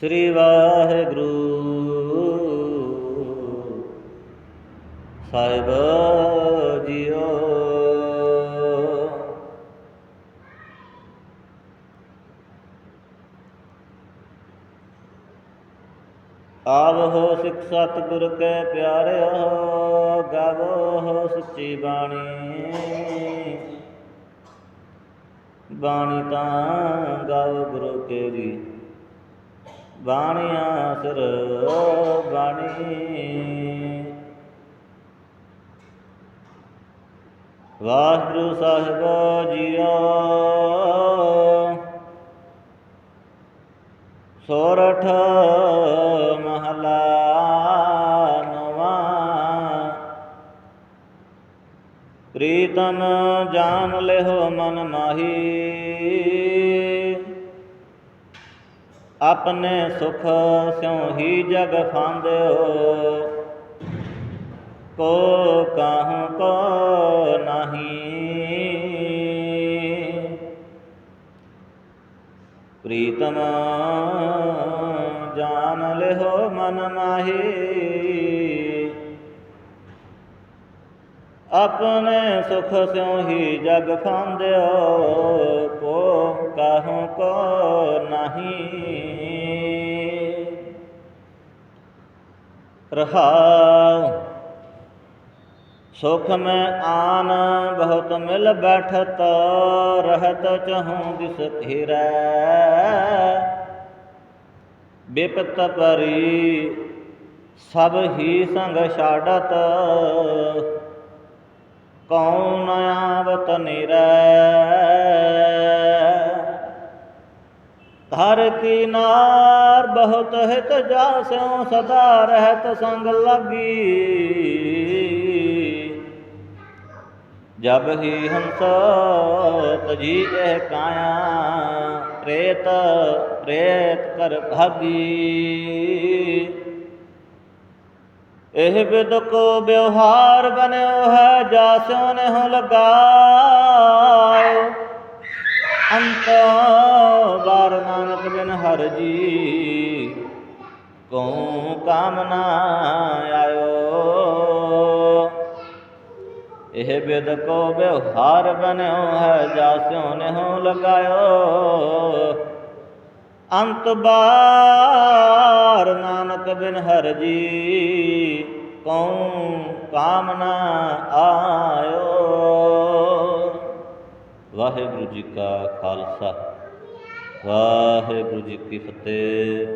ਸ੍ਰੀ ਵਾਹਿਗੁਰੂ। ਸਾਹਿਬ JIO. ਆਵਹੋ ਸਿੱਖ ਸਤਿਗੁਰ ਕੈ ਪਿਆਰਿਓ, ਗਾਵੋ ਸੱਚੀ ਬਾਣੀ। ਬਾਣੀ ਤਾਂ ਗਾਵ ਗੁਰੂ ਕੇਰੀ। ਬਾਣੀ ਸਿਰ ਬਾਣੀ। ਵਾਹਿਗੁਰੂ ਸਾਹਿਬ ਜੀਓ। ਸੋਰਠ ਮਹਲਾ ਨਵਾਂ। ਪ੍ਰੀਤਮ ਜਾਨ ਲਿਓ ਮਨ ਮਾਹੀ ਆਪਣੇ ਸੁਖ ਸਿਉ ਹੀ ਜਗ ਫਾਂਦਿਓ। ਕੋ ਕਾਹੂ ਕੋ ਨਹੀਂ। ਪ੍ਰੀਤਮ ਜਾਨ ਲਿਓ ਮਨ ਮਾਹੀ। ਆਪਣੇ ਸੁਖ ਸਿਉ ਹੀ ਜਗ ਫਾਂਦਿਓ ਕੋ ਕਾਹੂ ਕੋ ਨਹੀਂ। ਰਹਾਉ, ਸੁਖ ਮੈਂ ਆਨ, ਬਹੁਤ ਮਿਲ ਬੈਠਤ, ਰਹਤ ਚਹੂੰ ਦਿਸ ਧੀਰੈ। ਬਿਪਤ ਪਰੀ, ਸਭ ਹੀ ਸੰਗ ਛਾੜਤ ਕਉ ਨ ਆਵਤ ਨਿਰੈ? ਹਰ ਕੀ ਨਾਰ ਬਹੁਤ ਹਿਤ ਜਾਸਿਉ ਸਦਾ ਰਹਿਤ ਸੰਗ ਲਾਗੀ। ਜਬ ਹੀ ਹੰਸ ਤਜੀ ਇਹ ਕਾਇਆ, ਪ੍ਰੇਤ ਪ੍ਰੇਤ ਕਰ ਭਾਗੀ। ਇਹ ਬਿਦ ਕੋ ਵਿਵਹਾਰ ਬਨਿਓ ਹੈ ਜਾਸਿਓ ਨੇ ਲਗਾਓ ਅੰਤ ਬਾਰ ਨਾਨਕ ਬਿਨ ਹਰ ਜੀ ਕੋ ਕਾਮਨਾ ਆਇਓ। ਇਹ ਬਿਦ ਕੋ ਵਿਵਹਾਰ ਬਨਿਓ ਹੈ ਜਾਸਿਓ ਨੇ ਲਗਾਓ ਅੰਤ ਬਾਰ ਨਾਨਕ ਬਿਨ ਹਰ ਜੀ, ਕਉ ਕਾਮਨਾ ਆਇਓ। ਵਾਹਿਗੁਰੂ ਜੀ ਕਾ ਖਾਲਸਾ, ਵਾਹਿਗੁਰੂ ਜੀ ਕੀ ਫਤਿਹ।